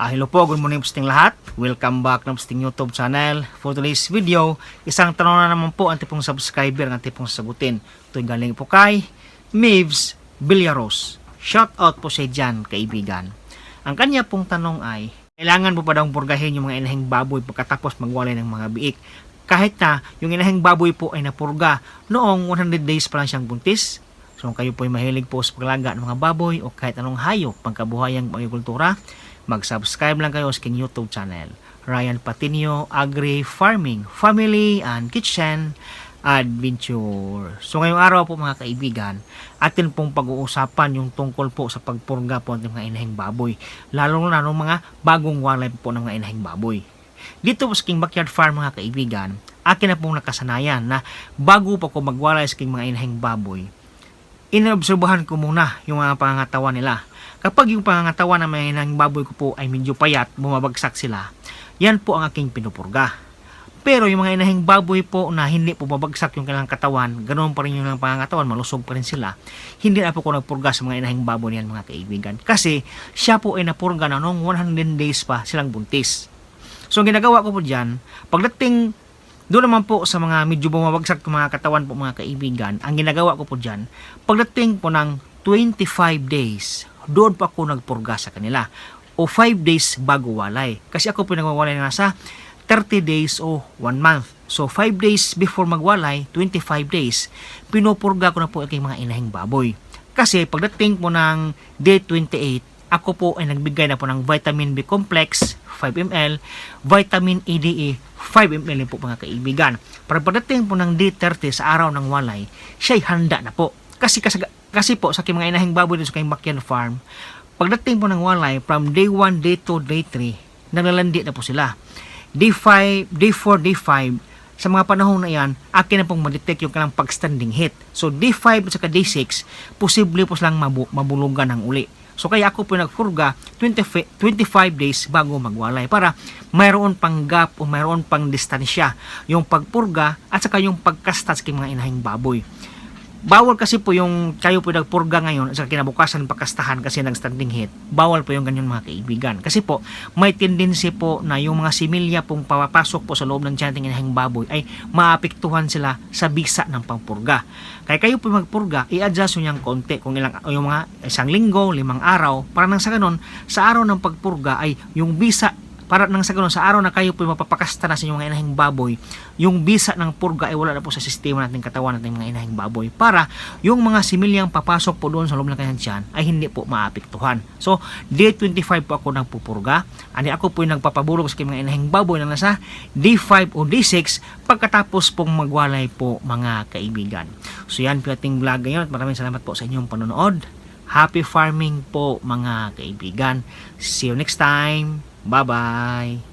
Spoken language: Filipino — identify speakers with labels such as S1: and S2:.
S1: Ah, hello po, good morning po sa lahat. Welcome back na po sa YouTube channel. For today's video, isang tanong na naman po ang tipong subscriber ang tipong sasagutin. Ito yung galing po kay Mavs Villaros. Shout out po sa dyan, kaibigan. Ang kanya pong tanong ay, kailangan po pa daw purgahin yung mga inahing baboy pagkatapos magwalay ng mga biik. Kahit na yung inahing baboy po ay napurga noong 100 days pa lang siyang buntis, So kung kayo po ay mahilig po sa paglaga ng mga baboy o kahit anong hayop pangkabuhayang agrikultura, mag-subscribe lang kayo sa aking YouTube channel. Ryan Patinio Agri Farming, Family and Kitchen Adventure. So ngayong araw po mga kaibigan, atin pong pag-uusapan yung tungkol po sa pagpurga po ng mga inahing baboy. Lalo na ng mga bagong walay po ng mga inahing baboy. Dito po sa King Backyard Farm mga kaibigan, akin na pong nakasanayan na bago pa ko magwalay sa King mga inahing baboy, inobserbahan ko muna yung mga pangangatawan nila. Kapag yung pangangatawan ng mga inahing baboy ko po ay medyo payat, bumabagsak sila, yan po ang aking pinupurga. Pero yung mga inahing baboy po na hindi po babagsak yung kanilang katawan, ganoon pa rin yung pangangatawan, malusog pa rin sila, hindi na po ko nagpurga sa mga inahing baboy niyan mga kaibigan. Kasi siya po ay napurga na noong 100 days pa silang buntis. So ang ginagawa ko po dyan, pagdating doon naman po sa mga medyo bumabagsak ng mga katawan po mga kaibigan, ang ginagawa ko po dyan, pagdating po ng 25 days, doon pa ako nagpurga sa kanila. O 5 days bago walay. Kasi ako po nagwawalay na sa 30 days o 1 month. So 5 days before magwalay, 25 days, pinupurga ko na po aking mga inahing baboy. Kasi pagdating po ng day 28, ako po ay nagbigay na po ng vitamin B complex 5 ml, vitamin EDE 5 ml po mga kaibigan. Para pagdating po ng day 30 sa araw ng walay, siya'y handa na po. Kasi, kasi, kasi po sa aking mga inahing baboy dito sa kayong backyard farm, pagdating po ng walay, from day 1, day 2, day 3, naglalandi na po sila. Day 5, day 4, day 5, sa mga panahon na yan, akin na pong madetect yung kanilang pag-standing hit. So, day 5 at day 6, posible po silang mabu- mabulugan ng uli. So, kaya ako po nagpurga 20, 25 days bago magwalay para mayroon pang gap o mayroon pang distansya yung pagpurga at saka yung pagkasta sa mga inahing baboy. Bawal kasi po yung kayo po nagpurga ngayon sa kinabukasan pagkastahan kasi nag-standing hit. Bawal po yung ganyan mga kaibigan. Kasi po, may tendency po na yung mga similya pong papapasok po sa loob ng tiyan ng inahing baboy ay maapektuhan sila sa bisa ng pangpurga. Kaya kayo po magpurga, i-adjust nyo yung konti. Kung ilang, yung mga isang linggo, limang araw, para nang sa ganun, sa araw ng pagpurga ay yung bisa para nang sa ganun, sa araw na kayo po mapapakasta na sa inyong mga inahing baboy, yung bisa ng purga ay wala na po sa sistema nating katawan nating mga inahing baboy para yung mga similyang papasok po doon sa loob ng kanyang tiyan ay hindi po maapektuhan. So, day 25 po ako nagpupurga. Ani ako po yung nagpapabulog sa mga inahing baboy na nasa day 5 o day 6 pagkatapos pong magwalay po mga kaibigan. So, yan po ating vlog ngayon at maraming salamat po sa inyong panonood. Happy farming po mga kaibigan. See you next time. Bye-bye.